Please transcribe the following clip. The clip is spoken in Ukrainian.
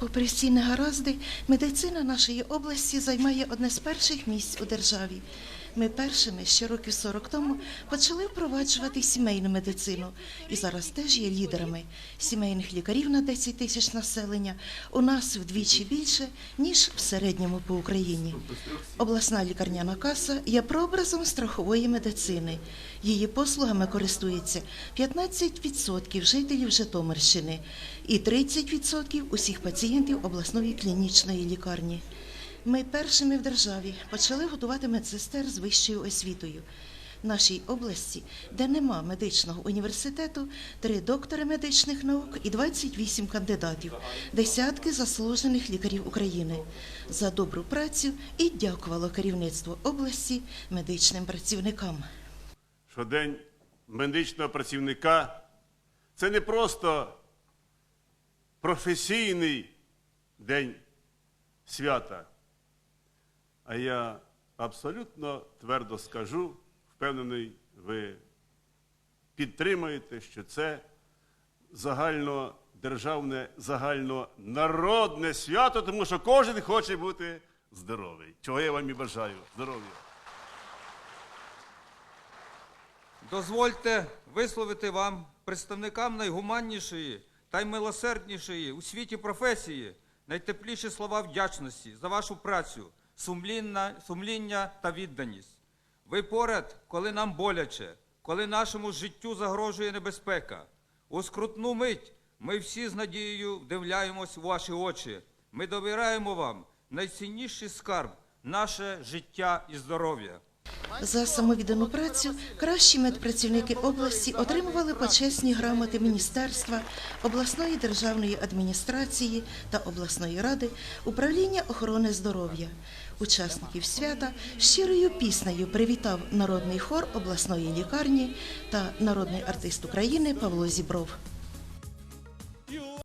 Попри всі негаразди, медицина нашої області займає одне з перших місць у державі. Ми першими ще років 40 тому почали впроваджувати сімейну медицину і зараз теж є лідерами. Сімейних лікарів на 10 тисяч населення у нас вдвічі більше, ніж в середньому по Україні. Обласна лікарняна каса є прообразом страхової медицини. Її послугами користується 15% жителів Житомирщини і 30% усіх пацієнтів обласної клінічної лікарні. Ми першими в державі почали готувати медсестер з вищою освітою. В нашій області, де нема медичного університету, три доктори медичних наук і 28 кандидатів, десятки заслужених лікарів України. За добру працю і дякувало керівництво області медичним працівникам. що День медичного працівника це не просто професійний день свята, а я абсолютно твердо скажу, впевнений, ви підтримаєте, що це загальнодержавне, загальнонародне свято, тому що кожен хоче бути здоровий. Чого я вам і бажаю. Здоров'я. Дозвольте висловити вам, представникам найгуманнішої та й милосерднішої у світі професії, найтепліші слова вдячності за вашу працю, сумлінна, сумління та відданість. Ви поряд, коли нам боляче, коли нашому життю загрожує небезпека. У скрутну мить ми всі з надією вдивляємось у ваші очі. Ми довіряємо вам найцінніший скарб наше життя і здоров'я. За самовіддану працю кращі медпрацівники області отримували почесні грамоти міністерства, обласної державної адміністрації та обласної ради управління охорони здоров'я. Учасників свята щирою піснею привітав народний хор обласної лікарні та народний артист України Павло Зібров.